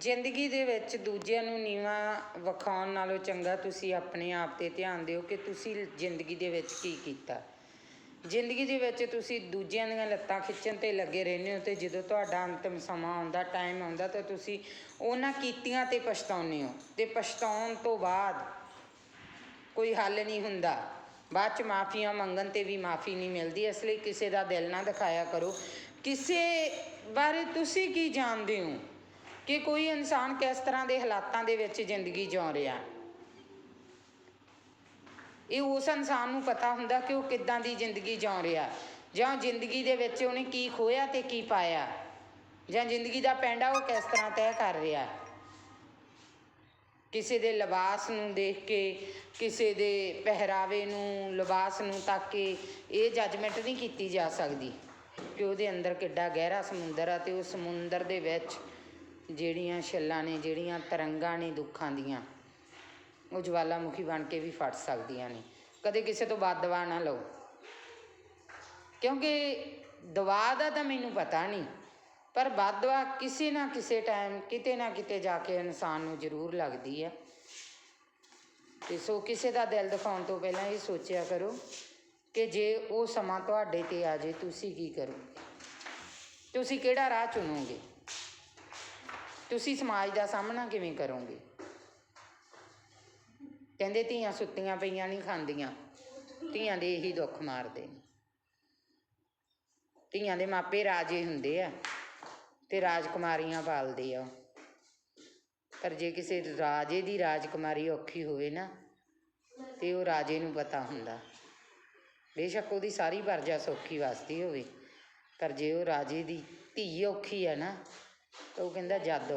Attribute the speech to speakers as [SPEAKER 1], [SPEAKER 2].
[SPEAKER 1] ਜ਼ਿੰਦਗੀ ਦੇ ਵਿੱਚ ਦੂਜਿਆਂ ਨੂੰ ਨੀਵਾਂ ਵਿਖਾਉਣ ਨਾਲੋਂ ਚੰਗਾ ਤੁਸੀਂ ਆਪਣੇ ਆਪ 'ਤੇ ਧਿਆਨ ਦਿਓ ਕਿ ਤੁਸੀਂ ਜ਼ਿੰਦਗੀ ਦੇ ਵਿੱਚ ਕੀ ਕੀਤਾ। ਜ਼ਿੰਦਗੀ ਦੇ ਵਿੱਚ ਤੁਸੀਂ ਦੂਜਿਆਂ ਦੀਆਂ ਲੱਤਾਂ ਖਿੱਚਣ 'ਤੇ ਲੱਗੇ ਰਹਿੰਦੇ ਹੋ ਤੇ ਜਦੋਂ ਤੁਹਾਡਾ ਅੰਤਿਮ ਸਮਾਂ ਆਉਂਦਾ ਟਾਈਮ ਆਉਂਦਾ ਤਾਂ ਤੁਸੀਂ ਉਹਨਾਂ ਕੀਤੀਆਂ 'ਤੇ ਪਛਤਾਉਂਦੇ ਹੋ ਤੇ ਪਛਤਾਉਣ ਤੋਂ ਬਾਅਦ ਕੋਈ ਹੱਲ ਨਹੀਂ ਹੁੰਦਾ। ਬਾਅਦ ਚ ਮਾਫੀਆਂ ਮੰਗਣ ਤੇ ਵੀ ਮਾਫੀ ਨਹੀਂ ਮਿਲਦੀ, ਇਸ ਲਈ ਕਿਸੇ ਦਾ ਦਿਲ ਨਾ ਦਿਖਾਇਆ ਕਰੋ। ਕਿਸੇ ਬਾਰੇ ਤੁਸੀਂ ਕੀ ਜਾਣਦੇ ਹੋ? ਕਿ ਕੋਈ ਇਨਸਾਨ ਕਿਸ ਤਰ੍ਹਾਂ ਦੇ ਹਾਲਾਤਾਂ ਦੇ ਵਿੱਚ ਜ਼ਿੰਦਗੀ ਜਿਉ ਰਿਹਾ। ਇਹ ਉਸ ਇਨਸਾਨ ਨੂੰ ਪਤਾ ਹੁੰਦਾ ਕਿ ਉਹ ਕਿੱਦਾਂ ਦੀ ਜ਼ਿੰਦਗੀ ਜਿਉ ਰਿਹਾ। ਜਾਂ ਜ਼ਿੰਦਗੀ ਦੇ ਵਿੱਚ ਉਹਨੇ ਕੀ ਖੋਇਆ ਤੇ ਕੀ ਪਾਇਆ। ਜਾਂ ਜ਼ਿੰਦਗੀ ਦਾ ਪੈਂਡਾ ਉਹ ਕਿਸ ਤਰ੍ਹਾਂ ਤੈਅ ਕਰ ਰਿਹਾ। ਕਿਸੇ ਦੇ ਲਿਬਾਸ ਨੂੰ ਦੇਖ ਕੇ, ਕਿਸੇ ਦੇ ਪਹਿਰਾਵੇ ਨੂੰ, ਲਿਬਾਸ ਨੂੰ ਤੱਕ ਕੇ ਇਹ ਜੱਜਮੈਂਟ ਨਹੀਂ ਕੀਤੀ ਜਾ ਸਕਦੀ ਕਿ ਉਹਦੇ ਅੰਦਰ ਕਿੱਡਾ ਗਹਿਰਾ ਸਮੁੰਦਰ ਆ ਤੇ ਉਹ ਸਮੁੰਦਰ ਦੇ ਵਿੱਚ ਜਿਹੜੀਆਂ ਛੱਲਾਂ ਨੇ, ਜਿਹੜੀਆਂ ਤਰੰਗਾਂ ਨੇ ਦੁੱਖਾਂ ਦੀਆਂ, ਉਹ ਜਵਾਲਾਮੁਖੀ ਬਣ ਕੇ ਵੀ ਫਟ ਸਕਦੀਆਂ ਨੇ। ਕਦੇ ਕਿਸੇ ਤੋਂ ਬਦਦੁਆ ਨਾ ਲਓ। ਕਿਉਂਕਿ ਦਵਾ ਦਾ ਤਾਂ ਮੈਨੂੰ ਪਤਾ ਨਹੀਂ, ਪਰ ਬਦਦੁਆ ਕਿਸੇ ਨਾ ਕਿਸੇ ਟਾਈਮ ਕਿਤੇ ਨਾ ਕਿਤੇ ਜਾ ਕੇ ਇਨਸਾਨ ਨੂੰ ਜ਼ਰੂਰ ਲੱਗਦੀ ਹੈ ਤੇ ਸੋ ਕਿਸੇ ਦਾ ਦਿਲ ਦਿਖਾਉਣ ਤੋਂ ਪਹਿਲਾਂ ਇਹ ਸੋਚਿਆ ਕਰੋ ਕਿ ਜੇ ਉਹ ਸਮਾਂ ਤੁਹਾਡੇ ਤੇ ਆ ਜੇ ਤੁਸੀਂ ਕੀ ਕਰੋਗੇ? ਤੁਸੀਂ ਕਿਹੜਾ ਰਾਹ ਚੁਣੋਗੇ? ਤੁਸੀਂ ਸਮਾਜ ਦਾ ਸਾਹਮਣਾ ਕਿਵੇਂ ਕਰੋਗੇ? ਕਹਿੰਦੇ ਧੀਆਂ ਸੁੱਤੀਆਂ ਪਈਆਂ ਨਹੀਂ ਖਾਂਦੀਆਂ। ਧੀਆਂ ਦੇ ਇਹੀ ਦੁੱਖ ਮਾਰਦੇ ਨੇ। ਧੀਆਂ ਦੇ ਮਾਪੇ ਰਾਜੇ ਹੁੰਦੇ ਆ ਤੇ ਰਾਜਕੁਮਾਰੀਆਂ ਪਾਲਦੇ ਆ ਉਹ। ਪਰ ਜੇ ਕਿਸੇ ਰਾਜੇ ਦੀ ਰਾਜਕੁਮਾਰੀ ਔਖੀ ਹੋਵੇ ਨਾ, ਤੇ ਉਹ ਰਾਜੇ ਨੂੰ ਪਤਾ ਹੁੰਦਾ। ਬੇਸ਼ੱਕ ਉਹਦੀ ਸਾਰੀ ਵਰਜਾ ਸੌਖੀ ਵਸਦੀ ਹੋਵੇ, ਪਰ ਜੇ ਉਹ ਰਾਜੇ ਦੀ ਧੀ ਔਖੀ ਹੈ ਨਾ, ਤਾਂ ਉਹ ਕਹਿੰਦਾ ਜਦ